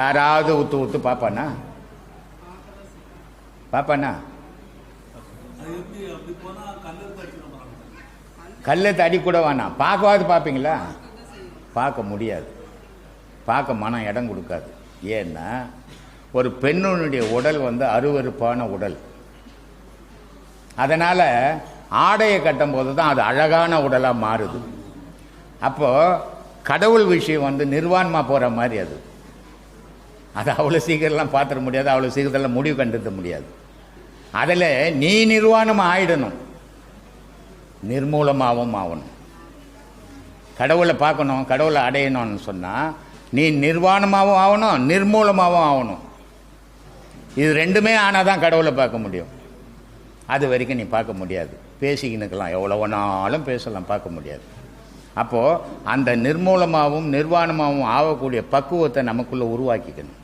யாராவது ஊத்து ஊத்து பாப்பானா? பாப்பானா? கல்லை தடி கூட வேணாம். பார்க்கவாது பார்ப்பீங்களா பார்க்க முடியாது. பார்க்க மனம் இடம் கொடுக்காது. ஏன்னா ஒரு பெண்ணுடைய உடல் வந்து அருவருப்பான உடல். அதனால் ஆடையை கட்டும் போது தான் அது அழகான உடலாக மாறுது. அப்போது கடவுள் விஷயம் வந்து நிர்வாணமாக போகிற மாதிரி அது. அது அவ்வளோ சீக்கிரம்லாம் பார்த்துட முடியாது அவ்வளோ சீக்கிரத்தில் முடிவு கண்டுத்த முடியாது. அதில் நீ நிர்வாணமாக ஆயிடணும். நிர்மூலமாகவும் ஆகணும். கடவுளை பார்க்கணும் கடவுளை அடையணும்னு சொன்னால் நீ நிர்வாணமாகவும் ஆகணும் நிர்மூலமாகவும் ஆகணும். இது ரெண்டுமே ஆனால் தான் கடவுளை பார்க்க முடியும். அது வரைக்கும் நீ பார்க்க முடியாது. பேசிக்கினுக்கலாம் எவ்வளோ வேணாலும் பேசலாம் பார்க்க முடியாது. அப்போது அந்த நிர்மூலமாகவும் நிர்வாணமாகவும் ஆகக்கூடிய பக்குவத்தை நமக்குள்ளே உருவாக்கிக்கணும்.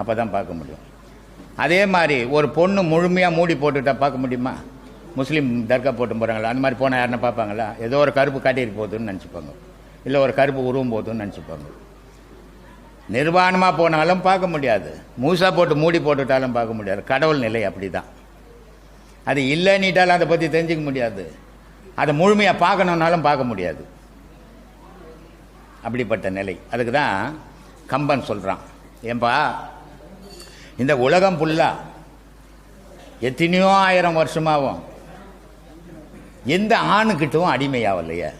அப்போ தான் பார்க்க முடியும். அதே மாதிரி ஒரு பொண்ணு முழுமையாக மூடி போட்டுட்டா பார்க்க முடியுமா? முஸ்லீம் தர்கா போட்டு போகிறாங்களா அந்த மாதிரி போனால் யாருன்னா பார்ப்பாங்களா? ஏதோ ஒரு கருப்பு காட்டிட்டு போகுதுன்னு நினச்சிப்பாங்க. இல்லை ஒரு கருப்பு உருவம் போகுதுன்னு நினச்சிப்பாங்க. நிர்வாணமாக போனாலும் பார்க்க முடியாது. மூசா போட்டு மூடி போட்டுட்டாலும் பார்க்க முடியாது. கடவுள் நிலை அப்படி தான் அது இல்லைன்னிட்டாலும் அதை பற்றி தெரிஞ்சிக்க முடியாது. அதை முழுமையாக பார்க்கணுன்னாலும் பார்க்க முடியாது. அப்படிப்பட்ட நிலை. அதுக்கு தான் கம்பன் சொல்கிறான் ஏன்பா இந்த உலகம் ஃபுல்லா எத்தனையோ ஆயிரம் வருஷமாகும் எந்த ஆணுக்கிட்டவும் அடிமையாகலையே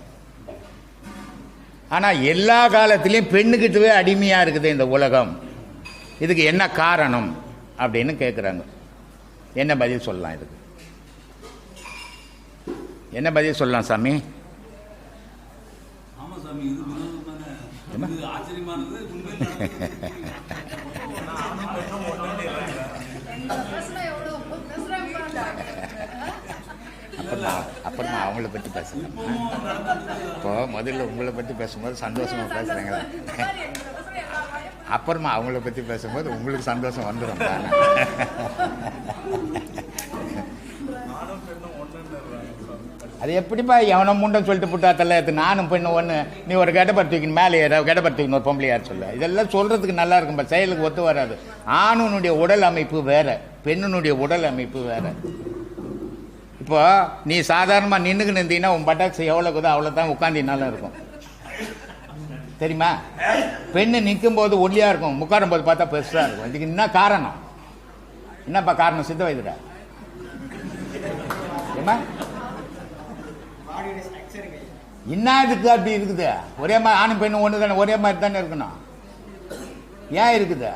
ஆனால் எல்லா காலத்திலையும் பெண்ணுக்கிட்டவே அடிமையாக இருக்குது இந்த உலகம். இதுக்கு என்ன காரணம் அப்படின்னு கேட்குறாங்க என்ன பதில் சொல்லலாம் இதுக்கு? என்ன பதில் சொல்லலாம் சாமி? ஆமா சாமி இது ஆச்சரியமானது அப்புறமா அவங்கள பற்றி பேசலாம் இப்போ முதல்ல உங்களை பற்றி பேசும்போது சந்தோஷமாக பேசுகிறாங்களா அப்புறமா அவங்கள பற்றி பேசும்போது உங்களுக்கு சந்தோஷம் வந்துடும் தானே? அது எப்படிப்பா எவனை முண்டம் சொல்லிட்டு புட்டா இது நானும் பெண்ணு ஒன்று நீ ஒரு கெடப்பர் தூக்கின்னு மேலே ஏற கெடப்பர் தூக்கின்னு ஒரு பொம்பளையார் சொல்ல இதெல்லாம் சொல்கிறதுக்கு நல்லா இருக்கும்பா செயலுக்கு ஒத்து வராது. ஆணுனுடைய உடல் அமைப்பு வேற பெண்ணுனுடைய உடல் அமைப்பு வேற. இப்போ நீ சாதாரணமாக நின்றுக்கு நின்றீங்கன்னா உன் பட்டாக்ஸ் எவ்வளோ இருக்குதோ அவ்வளோ தான் உட்காந்தினாலும் இருக்கும். தெரியுமா? பெண்ணு நிற்கும் போது ஒல்லியாக இருக்கும். உட்காரும் போது பார்த்தா பெருசாக இருக்கும். இதுக்கு என்ன காரணம்? என்னப்பா காரணம்? சித்த வைத்திர ஏமா என்ன இதுக்கு அப்படி இருக்குது? ஒரே மாதிரி ஆணும் பெண்ணும் ஒன்று தானே ஒரே மாதிரி தானே இருக்கணும். ஏன் இருக்குது?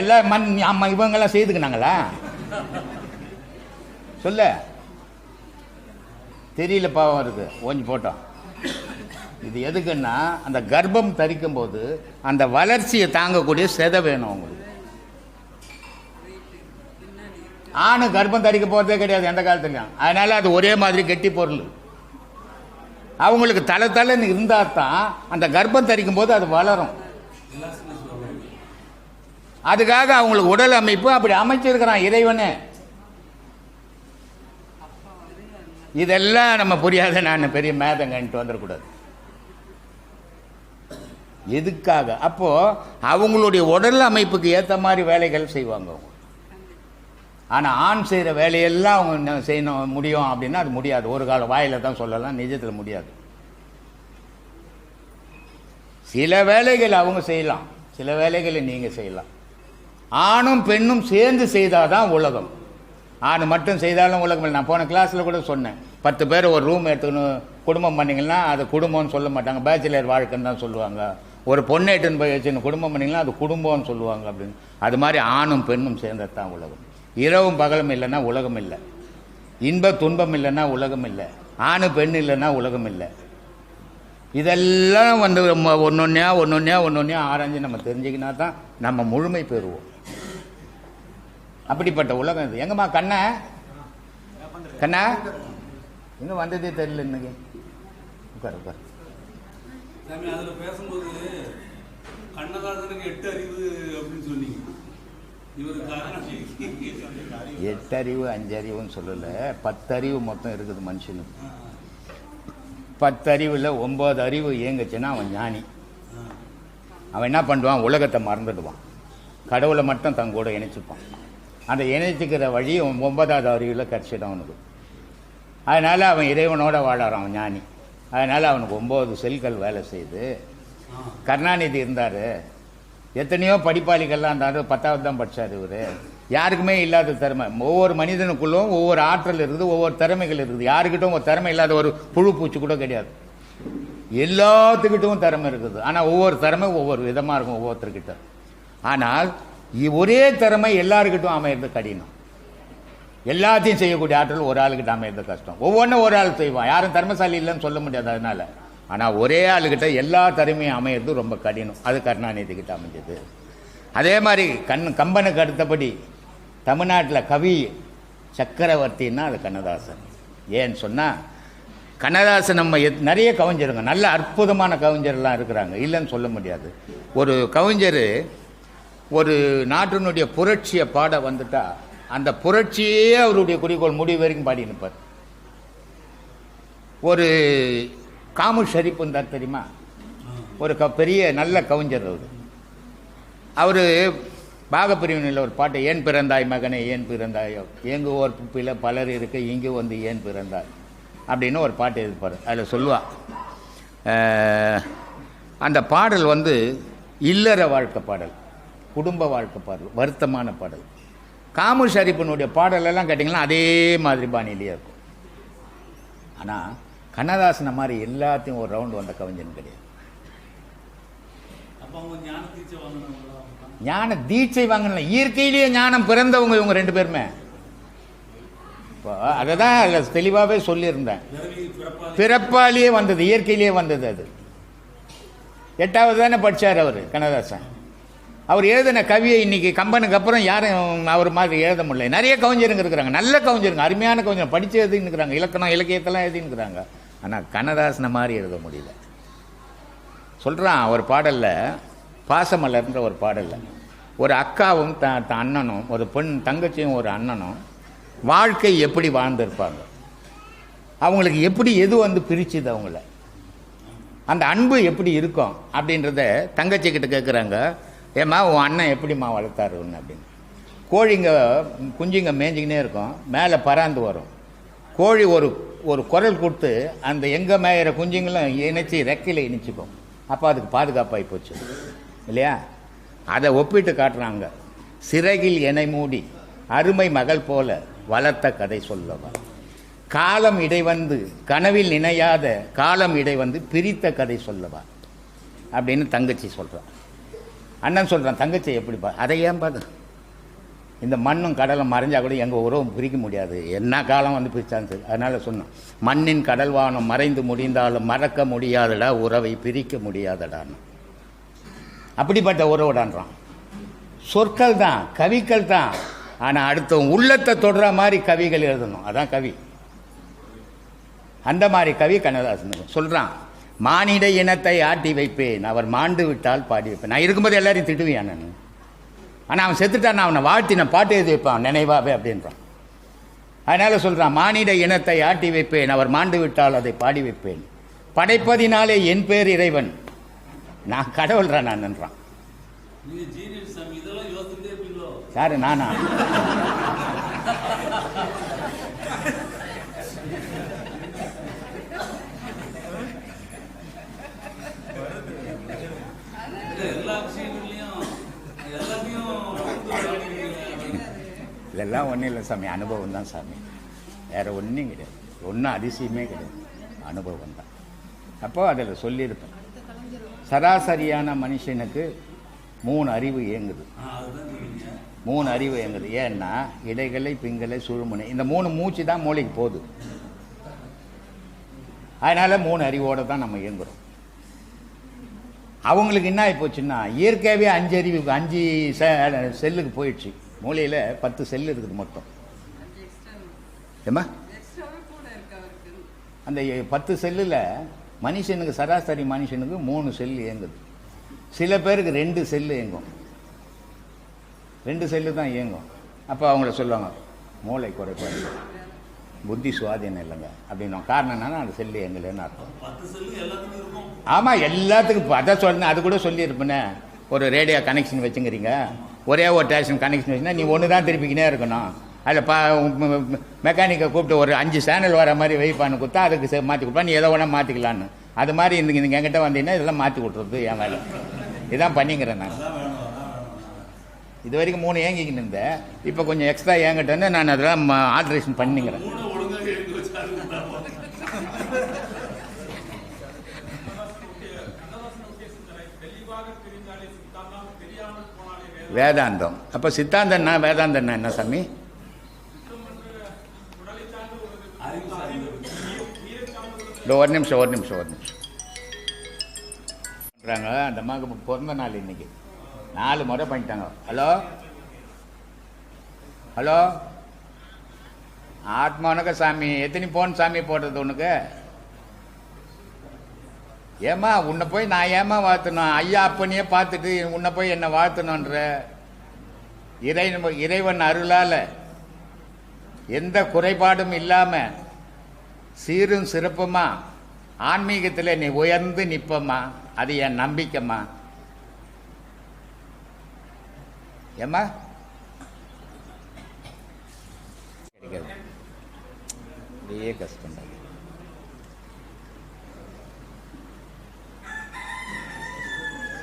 எல்லாம் மண் ஆமா இவங்கெல்லாம் செய்துக்கினாங்களா? சொல்ல. தெரியல பாவம் இருக்கு. ஓஞ்சி போட்டோம் இது எதுக்குன்னா அந்த கர்ப்பம் தரிக்கும் போது அந்த வளர்ச்சியை தாங்கக்கூடிய செதை வேணும் அவங்களுக்கு. ஆணு கர்ப்பம் தரிக்க போகிறதே கிடையாது எந்த காலத்துலையும். அதனால அது ஒரே மாதிரி கெட்டி பொருள். அவங்களுக்கு தலை தலைன்னு இருந்தால் தான் அந்த கர்ப்பம் தரிக்கும் போது அது வளரும். அதுக்காக அவங்களுக்கு உடல் அமைப்பு அப்படி அமைச்சிருக்கிறான் இறைவனே. இதெல்லாம் நம்ம புரியாத நான் பெரிய மேதங்கன்ட்டு வந்துடக்கூடாது எதுக்காக? அப்போ அவங்களுடைய உடல் அமைப்புக்கு ஏற்ற மாதிரி வேலைகள் செய்வாங்க அவங்க. ஆனால் ஆண் செய்கிற வேலையெல்லாம் அவங்க செய்யணும் முடியும் அப்படின்னா அது முடியாது. ஒரு கால வாயில் தான் சொல்லலாம் நிஜத்தில் முடியாது. சில வேலைகள் அவங்க செய்யலாம். சில வேலைகளை நீங்கள் செய்யலாம். ஆணும் பெண்ணும் சேர்ந்து செய்தால் தான் உலகம். ஆண் மட்டும் செய்தாலும் உலகம் இல்லை. நான் போன கிளாஸில் கூட சொன்னேன். பத்து பேர் ஒரு ரூம் எடுத்துக்கணும் குடும்பம் பண்ணிங்கன்னா அது குடும்பம்னு சொல்ல மாட்டாங்க. பேச்சுலர் வாழ்க்கைன்னு தான் சொல்லுவாங்க. ஒரு பொண்ணை எட்டுன்னு போய் வச்சுன்னு குடும்பம் பண்ணீங்கன்னா அது குடும்பம்னு சொல்லுவாங்க அப்படின்னு. அது மாதிரி ஆணும் பெண்ணும் சேர்ந்தது தான் உலகம். இரவும் பகலும் இல்லைன்னா உலகம் இல்லை. இன்ப துன்பம் இல்லைன்னா உலகம் இல்லை. ஆணு பெண் இல்லைன்னா உலகம் இல்லை. இதெல்லாம் வந்து ஒன்று ஒன்னொன்னையா ஒன்று ஒன்றா ஆராய்ஞ்சு நம்ம தெரிஞ்சுக்கினா தான் நம்ம முழுமை பெறுவோம். அப்படிப்பட்ட உலகம் இது. எங்கம்மா கண்ணா? கண்ணா? இன்னும் வந்ததே தெரியல இன்னைக்கு. உட்கார் உட்கார். சாமி அதுல பேசும்போது கண்ணதாசனுக்கு எட்டு அறிவு அப்படின்னு சொன்னீங்க. எட்டறிவு அஞ்சறிவுன்னு சொல்லலை. பத்தறிவு மொத்தம் இருக்குது மனுஷனுக்கு. பத்தறிவில் ஒன்பது அறிவு இயங்குச்சுன்னா அவன் ஞானி. அவன் என்ன பண்ணுவான்? உலகத்தை மறந்துடுவான். கடவுளை மட்டும் தன் கூட இணைச்சிப்பான். அந்த இணைச்சிக்கிற வழி ஒன்பதாவது அறிவில் கிடச்சிடும் அவனுக்கு. அதனால் அவன் இறைவனோட வாழறான் அவன் ஞானி. அதனால் அவனுக்கு ஒம்பது செல்கள் வேலை செய்யுது. கருணாநிதி இருந்தார். எத்தனையோ படிப்பாளிகள்லாம் இருந்தார் பத்தாவது தான் படித்தார் இவர். யாருக்குமே இல்லாத திறமை. ஒவ்வொரு மனிதனுக்குள்ளும் ஒவ்வொரு ஆற்றல் இருக்குது ஒவ்வொரு திறமைகள் இருக்குது. யாருக்கிட்டும் ஒரு திறமை இல்லாத ஒரு புழு பூச்சி கூட கிடையாது. எல்லாத்துக்கிட்டும் திறமை இருக்குது. ஆனால் ஒவ்வொரு திறமை ஒவ்வொரு விதமாக இருக்கும் ஒவ்வொருத்தர்கிட்ட. ஆனால் ஒரே திறமை எல்லாருக்கிட்டும் அமையிறது கடினம். எல்லாத்தையும் செய்யக்கூடிய ஆற்றல் ஒரு ஆளுக்கிட்ட அமையிறது கஷ்டம். ஒவ்வொன்றும் ஒரு ஆள் செய்வான். யாரும் தர்மசாலி இல்லைன்னு சொல்ல முடியாது அதனால. ஆனால் ஒரே ஆளுக்கிட்ட எல்லா திறமையும் அமையிறது ரொம்ப கடினம். அது கருணாநிதி கிட்ட அமைஞ்சது. அதே மாதிரி கண் கம்பனுக்கு அடுத்தபடி தமிழ்நாட்டில் கவி சக்கரவர்த்தின்னா அது கண்ணதாசன். ஏன்னு சொன்னால் கண்ணதாசன் நம்ம எத்- நிறைய கவிஞருங்க நல்ல அற்புதமான கவிஞர்லாம் இருக்கிறாங்க. இல்லைன்னு சொல்ல முடியாது. ஒரு கவிஞர் ஒரு நாட்டினுடைய புரட்சியை பாட வந்துட்டா அந்த புரட்சியே அவருடைய குறிக்கோள் முடிவு வரைக்கும் பாடி நிற்பார் ஒரு காமு ஷரீப் இருந்தார் தெரியுமா? ஒரு க பெரிய நல்ல கவிஞர் அவர். அவர் பாகப்பிரிவினில் ஒரு பாட்டு ஏன் பிறந்தாய் மகனே ஏன் பிறந்தாயோ? எங்கு ஓர் பில பலர் இருக்க இங்கு வந்து ஏன் பிறந்தாய்? அப்படின்னு ஒரு பாட்டு இருப்பார் அதில் சொல்லுவா அந்த பாடல் வந்து இல்லற வாழ்க்கை பாடல். குடும்ப வாழ்க்கை பாடல் வருத்தமான பாடல். காமு ஷரீஃபினுடைய பாடலெல்லாம் கேட்டிங்கன்னா அதே மாதிரி பாணியிலேயே இருக்கும். ஆனால் கண்ணதாசனை மாதிரி எல்லாத்தையும் ஒரு ரவுண்டு வந்த கவிஞன் கிடையாது. ஞான தீட்சை வாங்கின இயற்கையிலேயே ஞானம் பிறந்தவங்க இவங்க ரெண்டு பேருமே. அதை தான் அதில் தெளிவாகவே சொல்லியிருந்தேன். பிறப்பாலேயே வந்தது இயற்கையிலேயே வந்தது அது. எட்டாவது தானே படித்தார் அவர் கண்ணதாசன். அவர் எழுதின கவியை இன்றைக்கி கம்பனுக்கு அப்புறம் யாரும் அவர் மாதிரி எழுத முடியல. நிறைய கவிஞருங்க இருக்கிறாங்க. நல்ல கவிஞருங்க. அருமையான கவிஞர். படித்து எழுதினுக்கிறாங்க இலக்கணம் இலக்கியத்தெல்லாம் எழுதினுக்கிறாங்க ஆனால் கண்ணதாசனை மாதிரி எழுத முடியல. சொல்கிறான் ஒரு பாடலில் பாசமலர்ன்ற ஒரு பாடலில் ஒரு அக்காவும் த த அண்ணனும் ஒரு பெண் தங்கச்சியும் ஒரு அண்ணனும் வாழ்க்கை எப்படி வாழ்ந்திருப்பாங்க? அவங்களுக்கு எப்படி எது வந்து பிரிச்சுது அவங்கள? அந்த அன்பு எப்படி இருக்கும் அப்படின்றத தங்கச்சி கிட்ட கேட்குறாங்க ஏம்மா உன் அண்ணன் எப்படிம்மா வளர்த்தாரு அப்படின்னு. கோழிங்க குஞ்சுங்க மேய்ஞ்சிக்கினே இருக்கும். மேலே பறாந்து வரும். கோழி ஒரு ஒரு குரல் கொடுத்து அந்த எங்கே மேயிற குஞ்சுங்களும் இணைச்சி ரெக்கையில் இணைச்சிக்கும். அப்போ அதுக்கு பாதுகாப்பாகி போச்சு. இல்லையா? அதை ஒப்பிட்டு காட்டுறாங்க. சிறகில் எனை மூடி அருமை மகள் போல வளர்த்த கதை சொல்லவா. காலம் இடைவந்து கனவில் நினையாத காலம் இடைவந்து பிரித்த கதை சொல்லவா. அப்படின்னு தங்கச்சி சொல்கிறான் அண்ணன் சொல்கிறான் தங்கச்சி எப்படிப்பா அதை ஏன் பார்த்து இந்த மண்ணும் கடலும் மறைஞ்சா கூட எங்கள் உறவும் பிரிக்க முடியாது. என்ன காலம் வந்து பிரிச்சாலும் சரி. அதனால் சொன்னோம் மண்ணின் கடல் வானம் மறைந்து முடிந்தாலும் மறக்க முடியாதடா உறவை பிரிக்க முடியாதடான்னு அப்படிப்பட்ட உறவுடான்றான். சொற்கள் தான் கவிகள் தான். ஆனால் அடுத்தவன் உள்ளத்தை தொடுற மாதிரி கவிகள் எழுதணும். அதான் கவி. அந்த மாதிரி கவி கண்ணதாசன் சொல்கிறான் மானிட இனத்தை ஆட்டி வைப்பேன். அவர் மாண்டு விட்டால் பாடி வைப்பேன். நான் இருக்கும்போது எல்லாரையும் திட்டுவேன் நான். ஆனால் அவன் செத்துட்டான் நான் அவனை வாழ்த்தி நான் பாட்டு எழுதி வைப்பான். நினைவாவே அப்படின்றான். அதனால் சொல்கிறான் மானிட இனத்தை ஆட்டி வைப்பேன். அவர் மாண்டு விட்டால் அதை பாடி வைப்பேன். படைப்பதினாலே என் பேர் இறைவன். நான் கடவுள்றா யோசிச்சுட்டே இருப்பீங்களோ? யாரு நானா இல்ல எல்லா விஷயங்கள்லயும் எல்லாத்தையும் வந்து விளையாடுவீங்க. இதெல்லாம் ஒன்றும் இல்லை சாமி. அனுபவம் தான் சாமி. வேற ஒன்றும் கிடையாது. ஒன்றும் அதிசயமே கிடையாது. அனுபவம் தான். அப்போ அதில் சொல்லியிருப்பேன். சராசரியான மனுஷனுக்கு மூணு அறிவு இயங்குது. மூணு அறிவு இயங்குது. ஏன்னா இடைகளை பிங்களை சுழுமுனை இந்த மூணு மூச்சு தான் மூளைக்கு போகுது. அதனால மூணு அறிவோடு தான் நம்ம இயங்குகிறோம் அவங்களுக்கு என்ன ஆகி போச்சுன்னா இயற்கையாகவே அஞ்சு அறிவு அஞ்சு செல்லுக்கு போயிடுச்சு. மூளையில் பத்து செல் இருக்குது மொத்தம். ஏம்மா? அந்த பத்து செல்லில் மனுஷனுக்கு சராசரி மனுஷனுக்கு மூணு செல் இயங்குது. சில பேருக்கு ரெண்டு செல்லு இயங்கும். ரெண்டு செல்லு தான் இயங்கும். அப்போ அவங்கள சொல்லுவாங்க மூளை குறைபாடு. புத்தி சுவாதீனம் இல்லைங்க. அப்படின்னா காரணம் என்னன்னா அது செல்லு எங்களைன்னு அர்த்தம். ஆமாம் எல்லாத்துக்கும் அதான் சொன்னேன் அது கூட சொல்லியிருப்பேனே. ஒரு ரேடியோ கனெக்ஷன் வச்சுங்கிறீங்க. ஒரே ஒரு டேஷன் கனெக்ஷன் வச்சுன்னா நீ ஒன்று தான் திருப்பிக்கினே இருக்கணும். அதில் பா மெக்கானிக்கை கூப்பிட்டு ஒரு அஞ்சு சேனல் வர மாதிரி வெயிப்பான்னு கொடுத்தா அதுக்கு சே- மாற்றி கொடுப்பா. நீ எதை வேணால் மாற்றிக்கலான்னு அது மாதிரி இந்த நீங்கள் எங்கிட்ட வந்தீங்கன்னா இதெல்லாம் மாற்றி கொடுத்துருது என் வேலை. இதான் பண்ணிக்கிறேன் நான். இது வரைக்கும் மூணு ஏங்கிக்கின்னு இருந்தேன். இப்போ கொஞ்சம் எக்ஸ்ட்ரா ஏங்கிட்டேன்னு நான் அதெல்லாம் ஆல்ட்ரேஷன் பண்ணிக்கிறேன் மூணை ஒழுங்காக எடுத்து வச்சு அதுக்கு தான் போறேன். வேதாந்தம். அப்போ சித்தாந்தம்னா வேதாந்தம்னா என்ன சாமி? ஒரு நிமிஷம் ஒரு நிமிஷம் ஒரு நிமிஷம். பண்ணுறாங்க அந்த அம்மாவுக்கு பிறந்த நாள் இன்னைக்கு. நாலு முறை பண்ணிட்டாங்க. ஹலோ? ஹலோ? ஆத்மானக்க சாமி எத்தனை போன் சாமி போடுறது உனக்கு? ஏம்மா உன்னை போய் நான் ஏம்மா வாழ்த்தணும்? ஐயா அப்பனையே பார்த்துட்டு உன்னை போய் என்னை வாழ்த்தணுன்ற இறை இறைவன் அருளால் எந்த குறைபாடும் இல்லாமல் சீரும் சிறப்புமா? ஆன்மீகத்தில் நீ உயர்ந்து நிற்பம்மா அது என் நம்பிக்கைம்மா. ஏம்மா? கிடைக்காது அப்படியே கஷ்டம்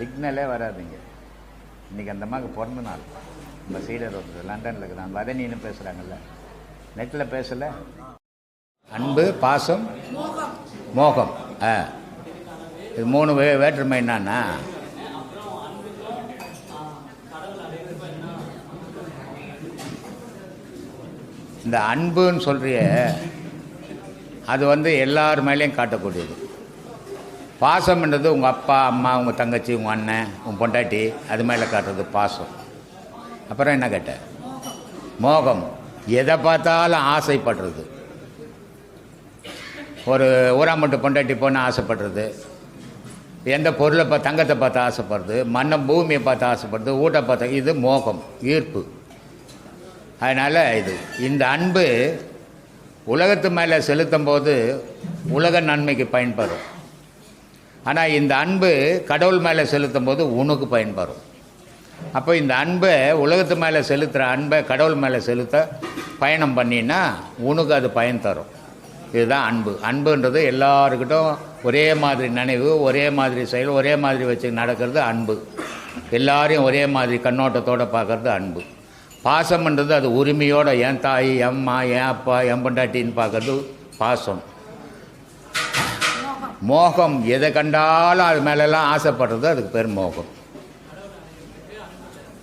சிக்னலே வராதுங்க. இன்றைக்கி அந்த அம்மாவுக்கு பிறந்த நாள். நம்ம சீடர் ஒருத்தர் லண்டனில் இருக்கிறான். வதனின்னு பேசுகிறாங்கல்ல நெட்டில் பேசலை? அன்பு பாசம் மோகம். ஆ. இது மூணு வே வேற்றுமை என்னன்னா? இந்த அன்புன்னு சொல்கிறிய அது வந்து எல்லார் மேலேயும் காட்டக்கூடியது. பாசம்ன்றது உங்கள் அப்பா அம்மா உங்கள் தங்கச்சி உங்கள் அண்ணன் உன் பொண்டாட்டி அது மேலே காட்டுறது பாசம். அப்புறம் என்ன கேட்ட? மோகம். எதை பார்த்தாலும் ஆசைப்படுறது. ஒரு ஊராமட்டு பொண்டாட்டி பொண்ணு ஆசைப்படுறது. எந்த பொருளை பார்த்து தங்கத்தை பார்த்து ஆசைப்படுறது. மண்ணை பூமியை பார்த்து ஆசைப்படுறது. ஊட்ட பார்த்து இது மோகம் ஈர்ப்பு. அதனால் இது இந்த அன்பு உலகத்து மேலே செலுத்தும் போது உலக நன்மைக்கு பயன்படும். ஆனால் இந்த அன்பு கடவுள் மேலே செலுத்தும் போது உனக்கு பயன்படும் அப்போ இந்த அன்பை உலகத்து மேலே செலுத்துகிற அன்பை கடவுள் மேலே செலுத்த பயணம் பண்ணினா உனக்கு அது பயன் தரும். இதுதான் அன்பு. அன்புன்றது எல்லாருக்கிட்டும் ஒரே மாதிரி நினைவு ஒரே மாதிரி செயல் ஒரே மாதிரி வச்சு நடக்கிறது அன்பு. எல்லாரையும் ஒரே மாதிரி கண்ணோட்டத்தோடு பார்க்குறது அன்பு. பாசம்ன்றது அது உரிமையோடு என் தாய் எம்மா என் அப்பா என் பொண்டாட்டின்னு பார்க்கறது பாசம். மோகம் எதை கண்டாலும் அது மேலெல்லாம் ஆசைப்படுறது அதுக்கு பேர் மோகம்.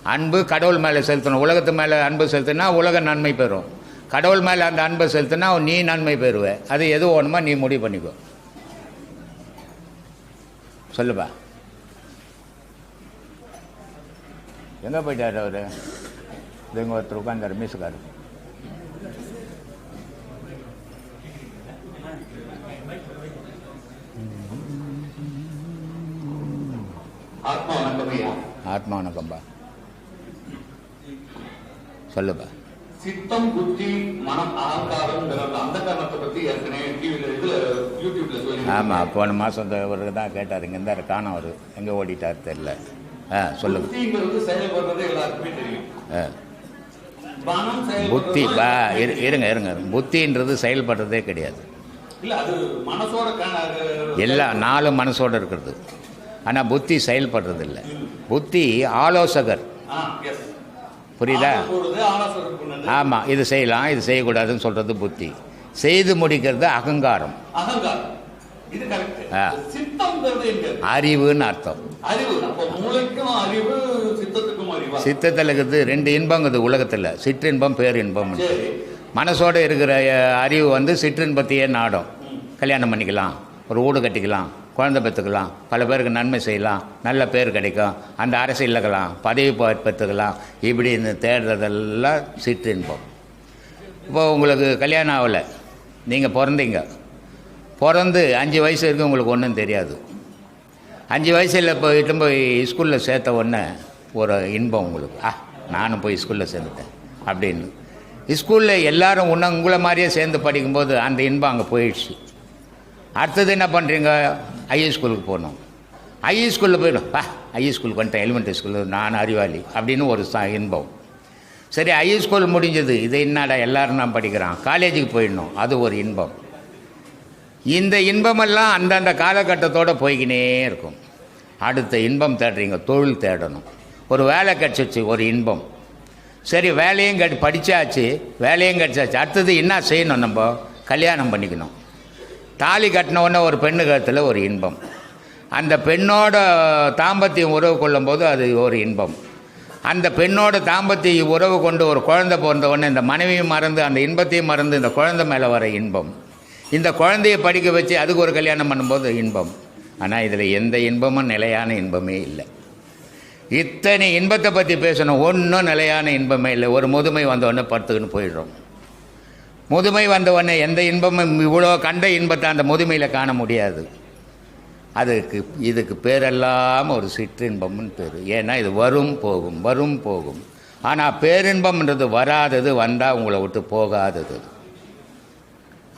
அன்பு கடவுள் மேலே செலுத்தணும். உலகத்து மேலே அன்பு செலுத்தினா உலக நன்மை பெறும். கடவுள் மேலே அந்த அன்பை செலுத்தினா நீ நன்மை பெறுவ. அது எது வேணுமோ நீ முடிவு பண்ணிக்கோ. சொல்லுப்பா. எங்கே போயிட்டார் அவர்? இங்கே ஒருத்தர் உட்காந்தார் மீசுக்காரர். ஆத்மா வணக்கம்பா சொல்லுப்பா. சித்தம் புத்தி மனம் அகங்காரம் அந்த காரணத்தை பத்தி ஏற்கனவே யூடியூப்ல சொல்லி ஆமாம் போன மாதம் இவருக்கு தான் கேட்டார். இங்கே இருந்தார் காணோம் அவர். எங்கே ஓடிட்டார் தெரில ஆ சொல்லுங்க புத்திங்கிறது செயல்படுறது எல்லாருக்குமே தெரியும். புத்தி பா இரு இருங்க இருங்க. புத்தின்றது செயல்படுறதே கிடையாது. இல்ல அது மனசோட காண- எல்லா நாலு மனசோடு இருக்கிறது. ஆனால் புத்தி செயல்படுறது இல்லை புத்தி ஆலோசகர். புரியுதா. ஆமாம் இது செய்யலாம் இது செய்யக்கூடாதுன்னு சொல்கிறது புத்தி. செய்து முடிக்கிறது அகங்காரம். அறிவுன்னு அர்த்தம். சித்தத்தில் இருக்கிறது ரெண்டு இன்பங்குது உலகத்தில். சிற்றின்பம் பேரின்பம். மனசோடு இருக்கிற அறிவு வந்து சிற்றின்பத்தையே நாடும். கல்யாணம் பண்ணிக்கலாம் ஒரு வீடு கட்டிக்கலாம் குழந்தை பெற்றுக்கலாம் பல பேருக்கு நன்மை செய்யலாம் நல்ல பேர் கிடைக்கும் அந்த அரசியல் இருக்கலாம் பதவி பெற்றுக்கலாம். இப்படி இந்த தேடுறதெல்லாம் சிற்றின்போம் இப்போ உங்களுக்கு கல்யாணம் ஆகலை நீங்கள் பிறந்தீங்க. பிறந்து அஞ்சு வயசு வரைக்கும் உங்களுக்கு ஒன்றும் தெரியாது. அஞ்சு வயசில் இப்போ இட்டு போய் ஸ்கூலில் சேர்த்த உடனே ஒரு இன்பம் உங்களுக்கு. ஆ நானும் போய் ஸ்கூலில் சேர்ந்துட்டேன் அப்படின்னு. ஸ்கூலில் எல்லாரும் உன்ன உங்களை மாதிரியே சேர்ந்து படிக்கும்போது அந்த இன்பம் அங்கே போயிடுச்சு. அடுத்தது என்ன பண்ணுறீங்க ஐஏ ஸ்கூலுக்கு போகணும். ஐஏ ஸ்கூலில் போயிடும் பா ஐஏ ஸ்கூலுக்கு வந்துட்டேன் எலிமெண்ட்ரி ஸ்கூலில் நான் அறிவாளி அப்படின்னு ஒரு சா இன்பம். சரி ஐஏ ஸ்கூல் முடிஞ்சது. இது என்னடா எல்லாரும் நான் படிக்கிறான்? காலேஜுக்கு போயிடணும். அது ஒரு இன்பம். இந்த இன்பமெல்லாம் அந்தந்த காலகட்டத்தோடு போய்க்கினே இருக்கும். அடுத்த இன்பம் தேடுறீங்க தொழில் தேடணும். ஒரு வேலை கிடச்சிச்சு ஒரு இன்பம். சரி வேலையும் கட் படித்தாச்சு வேலையும் கிடச்சாச்சு. அடுத்தது என்ன செய்யணும் நம்ம? கல்யாணம் பண்ணிக்கணும். தாலி கட்டின உடனே ஒரு பெண்ணு கழுத்தில் ஒரு இன்பம். அந்த பெண்ணோட தாம்பத்தியம் உறவு கொள்ளும்போது அது ஒரு இன்பம். அந்த பெண்ணோட தாம்பத்திய உறவு கொண்டு ஒரு குழந்தை பிறந்த உடனே இந்த மனைவியும் மறந்து அந்த இன்பத்தையும் மறந்து இந்த குழந்தை மேலே வர இன்பம். இந்த குழந்தைய படிக்க வச்சு அதுக்கு ஒரு கல்யாணம் பண்ணும்போது இன்பம். ஆனால் இதில் எந்த இன்பமும் நிலையான இன்பமே இல்லை. இத்தனை இன்பத்தை பற்றி பேசணும். ஒன்றும் நிலையான இன்பமே இல்லை. ஒரு முதுமை வந்தோடனே படுத்துக்கின்னு போயிடுறோம். முதுமை வந்த உடனே எந்த இன்பமும் இவ்வளோ கண்ட இன்பத்தை அந்த முதுமையில் காண முடியாது. அதுக்கு இதுக்கு பேரெல்லாம் ஒரு சிற்றின்பம்னு பேர். ஏன்னா இது வரும் போகும் வரும் போகும். ஆனால் பேரின்பம்ன்றது வராதது வந்தால் உங்களை விட்டு போகாதது.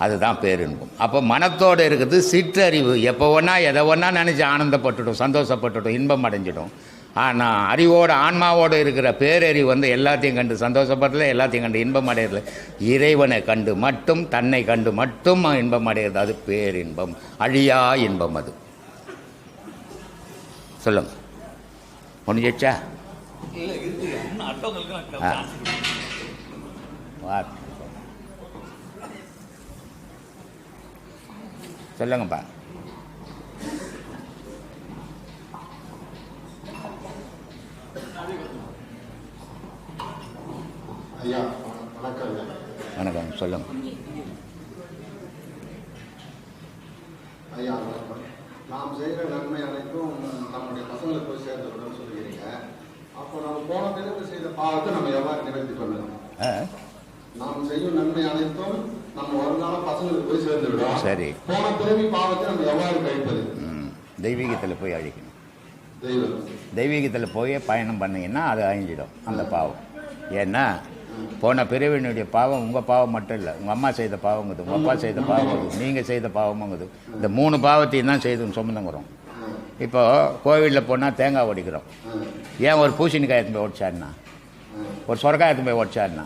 அதுதான் பேரின்பம். அப்போ மனத்தோடு இருக்கிறது சிற்றறிவு. எப்போ ஒன்றா எதை ஒன்றா நினச்சி ஆனந்தப்பட்டுடும் சந்தோஷப்பட்டுடும் இன்பம் அடைஞ்சிடும் ஆனால் அறிவோட ஆன்மாவோடு இருக்கிற பேரறிவு வந்து எல்லாத்தையும் கண்டு சந்தோஷப்படல எல்லாத்தையும் கண்டு இன்பம் அடையிறதுல. இறைவனை கண்டு மட்டும் தன்னை கண்டு மட்டும் இன்பம் அடைகிறது அது பேரின்பம். அழியா இன்பம் அது. சொல்லுங்க. முடிஞ்சிச்சா இல்ல இருக்கு இன்னும் அடுத்தவங்களுக்கு ஆ. நான் chance கொடுக்கணும். வா சொல்லுங்கப்பா ஐயா வணக்கம் வணக்கம் சொல்லுங்க. ஐயா வணக்கம். நாம் செய்கிற நன்மை அனைத்தும் நம்முடைய பசங்களுக்கு போய் சேர்ந்துவிடும் சொல்லுகிறீங்க. அப்போ நம்ம போன பிறகு செய்த பாவத்தை நம்ம எவ்வாறு நிவர்த்தி பண்ணணும் நாம் செய்யும் நன்மை அனைத்தும் நம்ம வருங்கால பசங்களுக்கு போய் சேர்ந்து விடும் சரி. போன பிறவி பாவத்தை நம்ம எவ்வாறு கழிப்பது? தெய்வீகத்தில் போய் அழிக்கணும். தெய்வீகத்தில் போய் பயணம் பண்ணீங்கன்னா அது அழிஞ்சிடும் அந்த பாவம். ஏன்னா போன பிறவினுடைய பாவம் உங்கள் பாவம் மட்டும் இல்லை. உங்கள் அம்மா செய்த பாவங்குது உங்கள் அப்பா செய்த பாவங்குது நீங்கள் செய்த பாவமுங்குது. இந்த மூணு பாவத்தையும் தான் செய்து சுமந்துங்கிறோம். இப்போ கோவிலில் போனால் தேங்காய் ஒடிக்கிறோம். ஏன் ஒரு பூசணிக்காய் எடுத்து போய் உடைச்சாருன்னா ஒரு சொரக்காய் போய் உடைச்சாருன்னா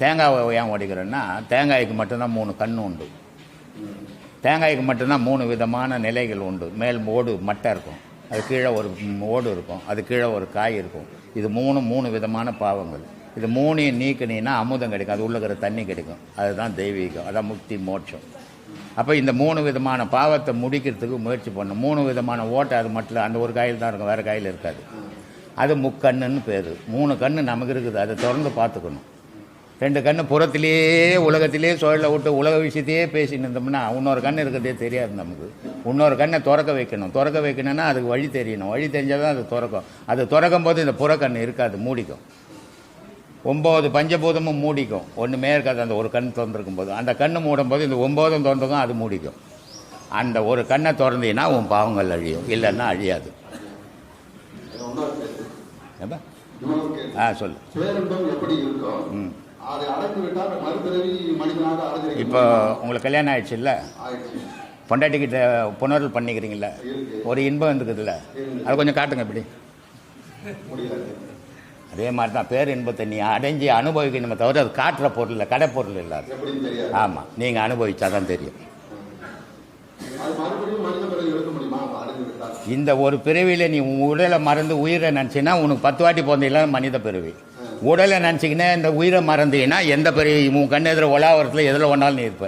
தேங்காய் ஏன் ஒடிக்கிறேன்னா தேங்காய்க்கு மட்டும்தான் மூணு கண் உண்டு. தேங்காய்க்கு மட்டும்தான் மூணு விதமான நிலைகள் உண்டு. மேல் ஓடு மட்டை இருக்கும். அது கீழே ஒரு ஓடு இருக்கும். அது கீழே ஒரு காய் இருக்கும். இது மூணு மூணு விதமான பாவங்கள். இது மூணையும் நீக்கினீங்கன்னா அமுதம் கிடைக்கும். அது உள்ள இருக்கிற தண்ணி கிடைக்கும். அதுதான் தெய்வீகம். அதான் முக்தி மோட்சம். அப்போ இந்த மூணு விதமான பாவத்தை முடிக்கிறதுக்கு முயற்சி பண்ணணும். மூணு விதமான ஓட்டை அது மட்டும் அந்த ஒரு காயில் தான் இருக்கும். வேறு காயில் இருக்காது. அது முக்கண்ணுன்னு பேர். மூணு கண்ணு நமக்கு இருக்குது. அதை திறந்து பார்த்துக்கணும். ரெண்டு கண்ணு புறத்திலேயே உலகத்திலேயே சுழல விட்டு உலக விஷயத்தையே பேசின்னு இருந்தோம்னா இன்னொரு கண் இருக்கிறதே தெரியாது நமக்கு. இன்னொரு கண்ணை திறக்க வைக்கணும். திறக்க வைக்கணும்னா அதுக்கு வழி தெரியணும். வழி தெரிஞ்சால் தான் அது திறக்கும். அது திறக்கும் போது இந்த புறக்கண்ணு இருக்காது. மூடிக்கும். ஒம்பது பஞ்சபூதமும் மூடிக்கும். ஒன்றுமே இருக்காது அந்த ஒரு கண் திறந்துருக்கும் போது அந்த கண்ணு மூடும் போது இந்த ஒம்போதும் திறந்துக்கும் அது மூடிக்கும். அந்த ஒரு கண்ணை திறந்தீங்கன்னா உன் பாவங்கள் அழியும். இல்லைன்னா அழியாது. ஆ சொல்லு. இப்போ உங்களுக்கு கல்யாணம் ஆயிடுச்சுல்ல? ஆயிடுச்சு. பொண்டாட்டிக்கிட்ட புணர்வு பண்ணிக்கிறீங்களா ஒரு இன்பம் இருக்குதுல்ல அது கொஞ்சம் காட்டுங்க இப்படி. அதே மாதிரி தான் பேர் இன்பத்தை நீ அடைஞ்சு அனுபவிக்கணுமே தவிர அது காட்டுற பொருள் இல்லை கடை பொருள் இல்லை ஆமாம் நீங்கள் அனுபவிச்சா தான் தெரியும். இந்த ஒரு பிறவியில் நீ உடலை மறந்து உயிரை நினச்சின்னா உனக்கு பத்து வாட்டி பிறந்தீங்களா? மனித பிறவி. உடலை நினச்சிக்கினே இந்த உயிரை மறந்தீங்கன்னா எந்த பிறவி உன் கண்ணு எதிர உலாவரத்தில் எதில் ஒன்றாலும் நீ இருப்ப.